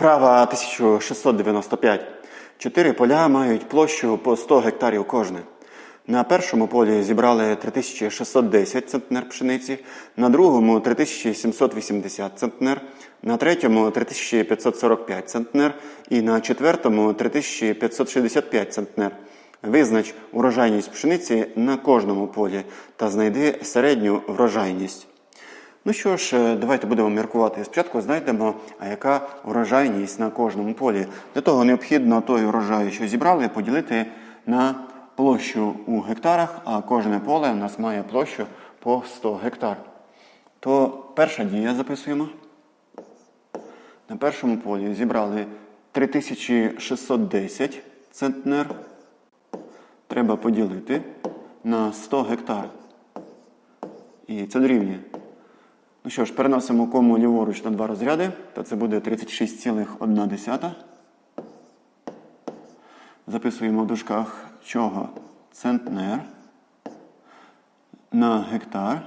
Вправа 1695. Чотири поля мають площу по 100 гектарів кожне. На першому полі зібрали 3610 центнер пшениці, на другому 3780 центнер, на третьому 3545 центнер і на четвертому 3565 центнер. Визнач урожайність пшениці на кожному полі та знайди середню врожайність. Ну що ж, е, давайте будемо міркувати. Спочатку знайдемо, а яка урожайність на кожному полі. Для того необхідно той урожай, що зібрали, поділити на площу у гектарах, а кожне поле у нас має площу по 100 гектар. То перша дія записуємо. На першому полі зібрали 3610 центнер. Треба поділити на 100 гектар. І це дорівнює. Ну що ж, переносимо кому ліворуч на два розряди, то це буде 36,1. Записуємо в дужках чого центнер на гектар.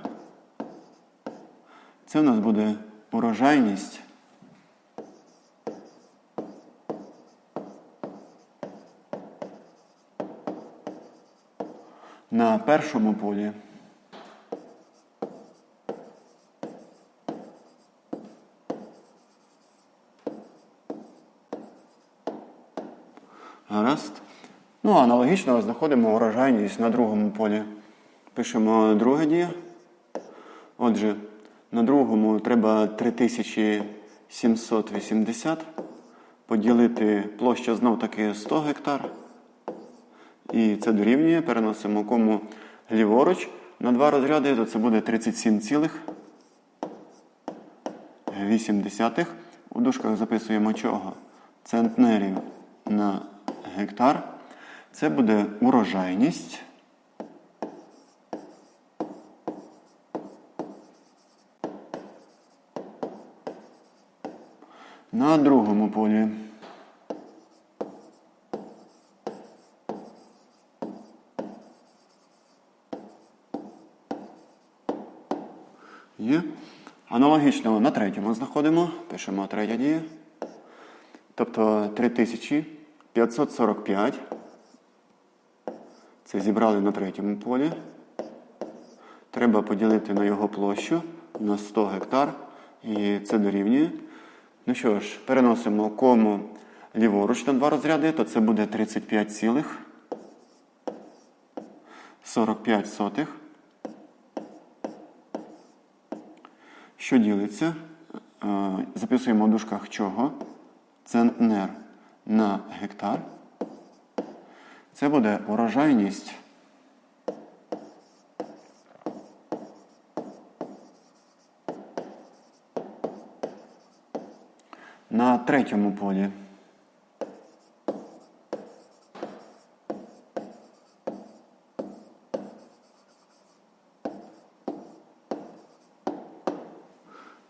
Це в нас буде урожайність. На першому полі. Гаразд. Ну, аналогічно знаходимо урожайність на другому полі. Пишемо друге дія. Отже, на другому треба 3780 поділити площа знов таки 100 гектар. І це дорівнює. Переносимо кому ліворуч на два розряди, то це буде 37,8. У дужках записуємо чого? Центнерів на гектар. Це буде урожайність. На другому полі. Є. Аналогічно на третьому знаходимо. Пишемо третя дія. Тобто 3545. Це зібрали на третьому полі. Треба поділити на його площу на 100 гектар. І це дорівнює. Ну що ж, переносимо кому ліворуч на два розряди, то це буде 35,45 сотих. Що ділиться? Е, Записуємо в дужках чого? Центнер на гектар. Це буде урожайність. На третьому полі.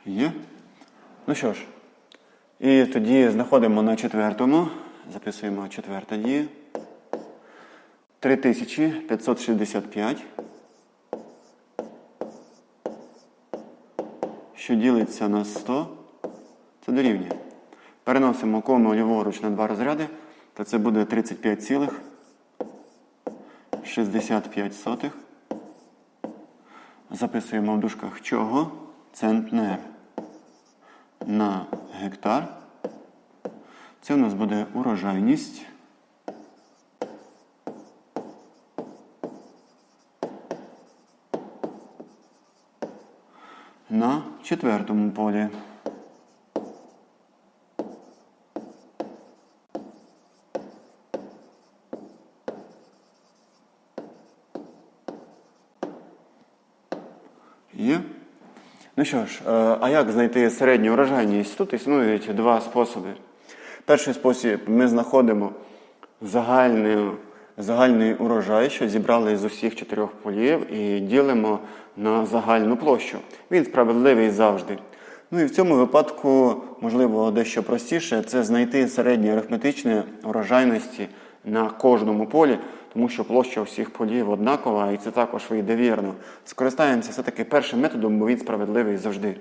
Є. Ну що ж, і тоді знаходимо на четвертому. Записуємо четверта дія. 3565. Що ділиться на 100. Це дорівнює. Переносимо кому ліворуч на два розряди, то це буде 35,65. Записуємо в дужках чого? Центнер на гектар. Це у нас буде урожайність. На четвертому полі. Є. Ну що ж, е, а як знайти середню урожайність? Тут існують два способи. Перший спосіб ми знаходимо загальний, загальний урожай, що зібрали з усіх чотирьох полів, і ділимо на загальну площу. Він справедливий завжди. Ну і в цьому випадку, можливо, дещо простіше це знайти середні арифметичні урожайності на кожному полі, тому що площа всіх полів однакова, і це також вийде вірно. Скористаємося все-таки першим методом, бо він справедливий завжди.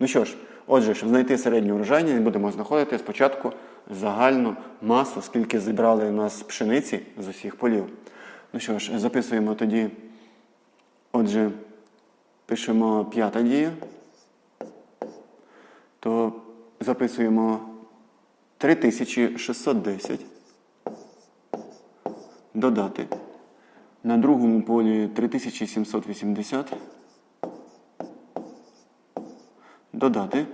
Ну що ж, отже, щоб знайти середню врожайність, будемо знаходити спочатку загальну масу, скільки зібрали нас пшениці з усіх полів. Ну що ж, записуємо тоді. Отже, пишемо п'ята дія, то записуємо 3610. Додати. На другому полі 3780. Додати.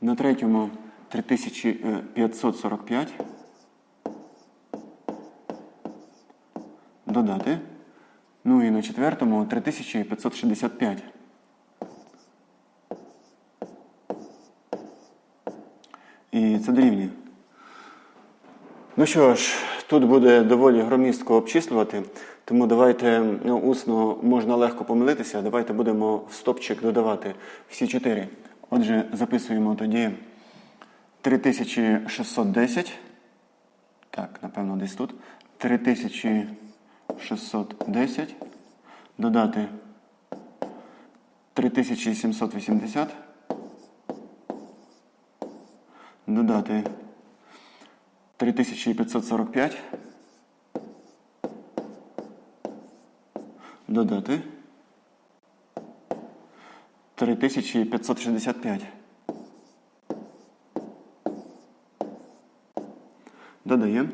На третьому 3545. Додати. Ну і на четвертому 3565. І це дорівнює. Ну що ж, тут буде доволі громістко обчислювати, тому давайте ну, усно можна легко помилитися. Давайте будемо в стопчик додавати всі чотири. Отже, записуємо тоді 3610. Так, напевно, десь тут. 3610. Додати 3780. Додати 3545. Додати 3565. Додаємо.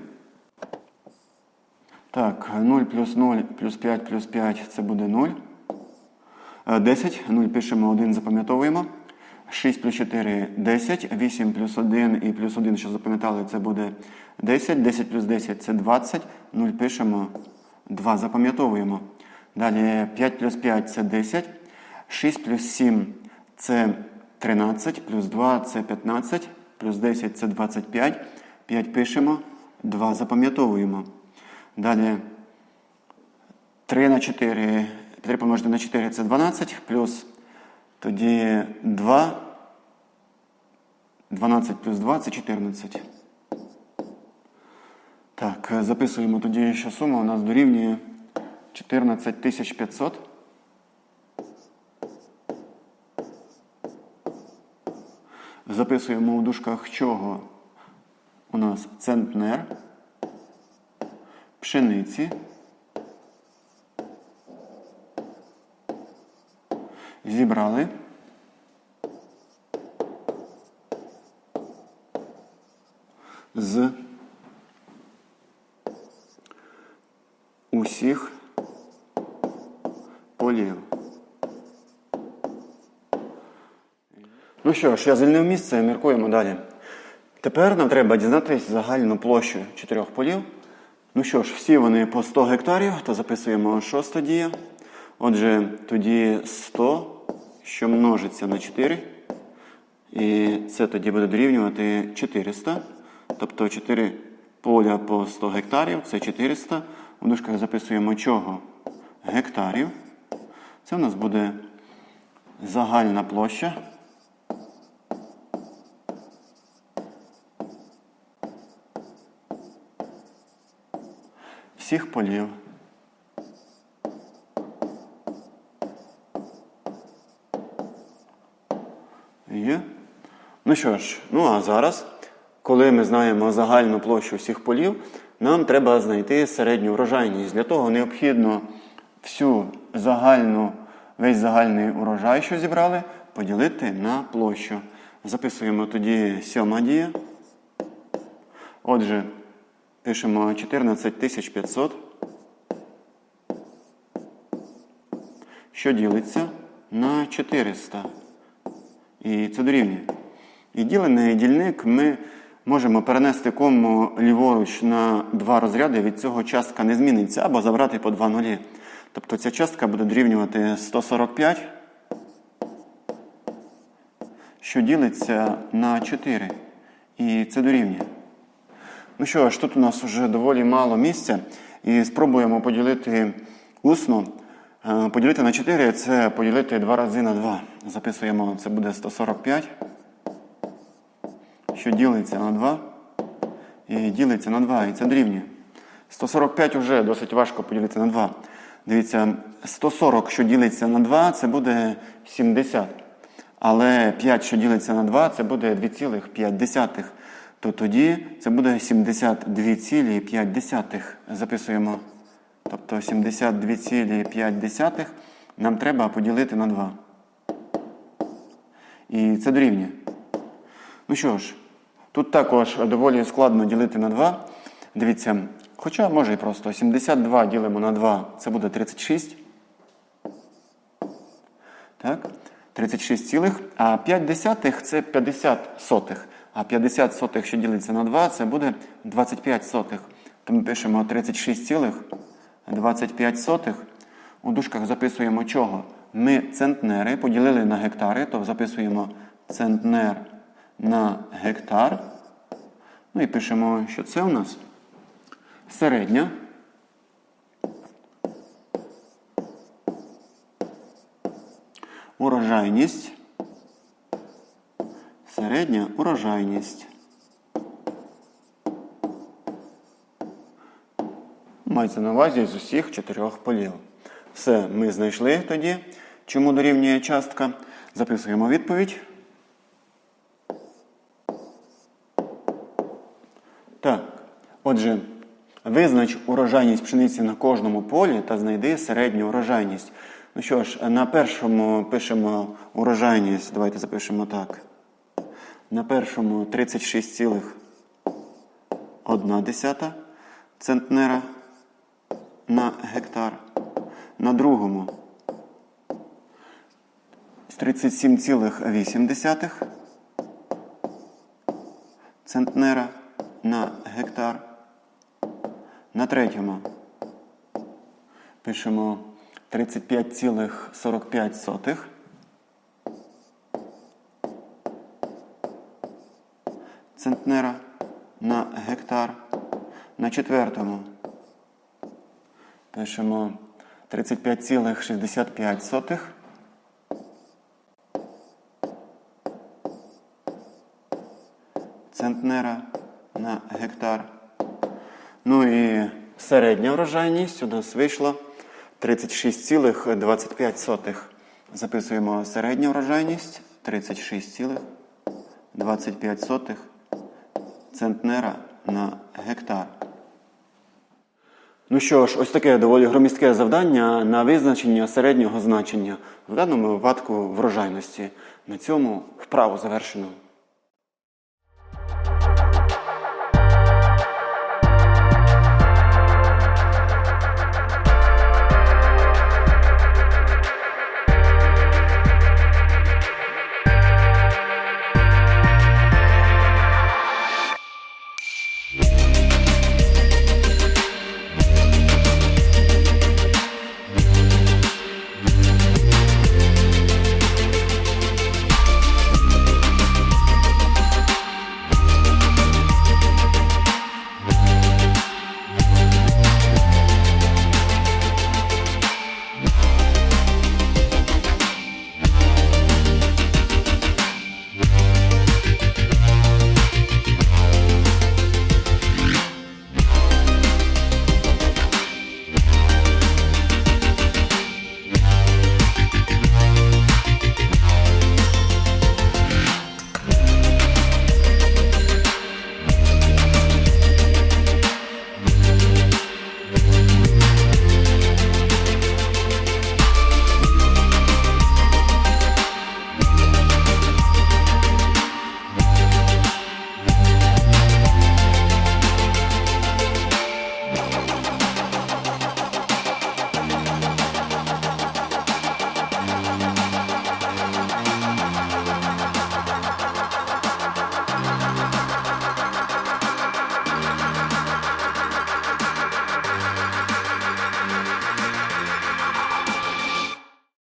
Так, 0 плюс 0 плюс 5 плюс 5 це буде 0. Е, 10. 0 пишемо 1, запам'ятовуємо. 6 плюс 4 10. 8 плюс 1 і плюс 1, що запам'ятали, це буде 10. 10 плюс 10 це 20. 0 пишемо 2, запам'ятовуємо. Далі 5 плюс 5 це 10. 6 плюс 7 це 13. Плюс 2 це 15. Плюс 10 це 25. 5 пишемо. 2 запам'ятовуємо. Далі 3 на 4. 3 помножити на 4 це 12. Плюс тоді 2. 12 плюс 2 це 14. Так, записуємо тоді, що сума у нас дорівнює 14 500. Записуємо у дужках чого у нас центнер, пшениці, зібрали. З усіх полів. Ну що ж, я звільнив місце, міркуємо далі. Тепер нам треба дізнатися загальну площу чотирьох полів. Ну що ж, всі вони по 100 гектарів, то записуємо шоста дія. Отже, тоді 100, що множиться на 4. І це тоді буде дорівнювати 400. Тобто 4 поля по 100 гектарів це 400. У дужках записуємо чого? Гектарів. Це у нас буде загальна площа. Всіх полів. Є. Ну що ж, ну а зараз, коли ми знаємо загальну площу всіх полів, нам треба знайти середню врожайність. Для того необхідно всю загальну, весь загальний урожай, що зібрали, поділити на площу. Записуємо тоді сьома дія. Отже, Пишемо 14 500, що ділиться на 400. І це дорівнює. І ділений дільник ми можемо перенести кому ліворуч на два розряди, від цього частка не зміниться, або забрати по два нулі. Тобто ця частка буде дорівнювати 145, що ділиться на 4. І це дорівнює. Ну що ж, тут у нас вже доволі мало місця. І спробуємо поділити усно. Е, Поділити на 4 це поділити 2 рази на 2. Записуємо, це буде 145, що ділиться на 2. І ділиться на 2, і це дорівнює. 145 вже досить важко поділити на 2. Дивіться, 140, що ділиться на 2, це буде 70. Але 5, що ділиться на 2, це буде 2,5. То тоді це буде 72,5. Записуємо. Тобто 72,5 нам треба поділити на 2. І це дорівнює. Ну що ж, тут також доволі складно ділити на 2. Дивіться, хоча може і просто 72 ділимо на 2, це буде 36. Так? 36 цілих, а 5 десятих це 50 сотих. А 50 сотих, що ділиться на 2, це буде 25 сотих. То ми пишемо 36 цілих 25 сотих. У дужках записуємо чого? Ми центнери поділили на гектари, то записуємо центнер на гектар. Ну і пишемо, що це у нас середня. Урожайність. Середня урожайність. Мається на увазі з усіх чотирьох полів. Все, ми знайшли тоді, чому дорівнює частка. Записуємо відповідь. Так. Отже, визнач урожайність пшениці на кожному полі та знайди середню урожайність. Ну що ж, на першому пишемо урожайність. Давайте запишемо так. На першому 36,1 центнера на гектар. На другому з 37,8 центнера на гектар. На третьому пишемо 35,45 центнера на гектар. На четвертому пишемо 35,65 центнера на гектар. Ну і середня врожайність у нас вийшла 36,25. Записуємо середню врожайність 36,25 центнера на гектар. Ну що ж, ось таке доволі громістке завдання на визначення середнього значення, в даному випадку врожайності. На цьому вправу завершено.